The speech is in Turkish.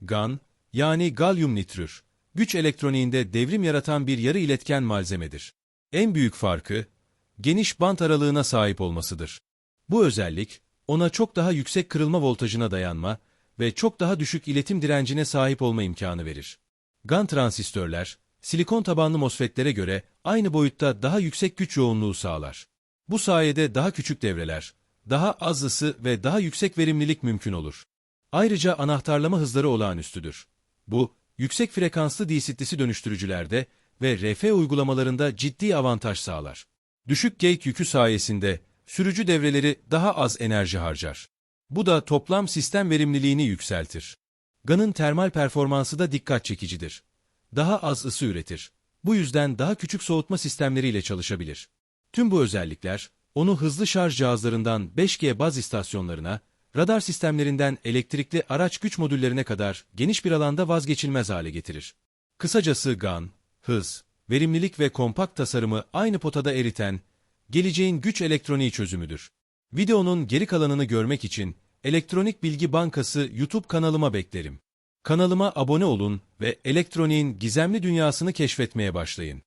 GaN, yani galyum nitrür, güç elektroniğinde devrim yaratan bir yarı iletken malzemedir. En büyük farkı, geniş bant aralığına sahip olmasıdır. Bu özellik, ona çok daha yüksek kırılma voltajına dayanma ve çok daha düşük iletim direncine sahip olma imkanı verir. GaN transistörler, silikon tabanlı MOSFET'lere göre aynı boyutta daha yüksek güç yoğunluğu sağlar. Bu sayede daha küçük devreler, daha az ısı ve daha yüksek verimlilik mümkün olur. Ayrıca anahtarlama hızları olağanüstüdür. Bu, yüksek frekanslı DCT'si dönüştürücülerde ve RF uygulamalarında ciddi avantaj sağlar. Düşük gate yükü sayesinde sürücü devreleri daha az enerji harcar. Bu da toplam sistem verimliliğini yükseltir. GAN'ın termal performansı da dikkat çekicidir. Daha az ısı üretir. Bu yüzden daha küçük soğutma sistemleriyle çalışabilir. Tüm bu özellikler, onu hızlı şarj cihazlarından 5G baz istasyonlarına, radar sistemlerinden elektrikli araç güç modüllerine kadar geniş bir alanda vazgeçilmez hale getirir. Kısacası GAN, hız, verimlilik ve kompakt tasarımı aynı potada eriten, geleceğin güç elektroniği çözümüdür. Videonun geri kalanını görmek için Elektronik Bilgi Bankası YouTube kanalıma beklerim. Kanalıma abone olun ve elektroniğin gizemli dünyasını keşfetmeye başlayın.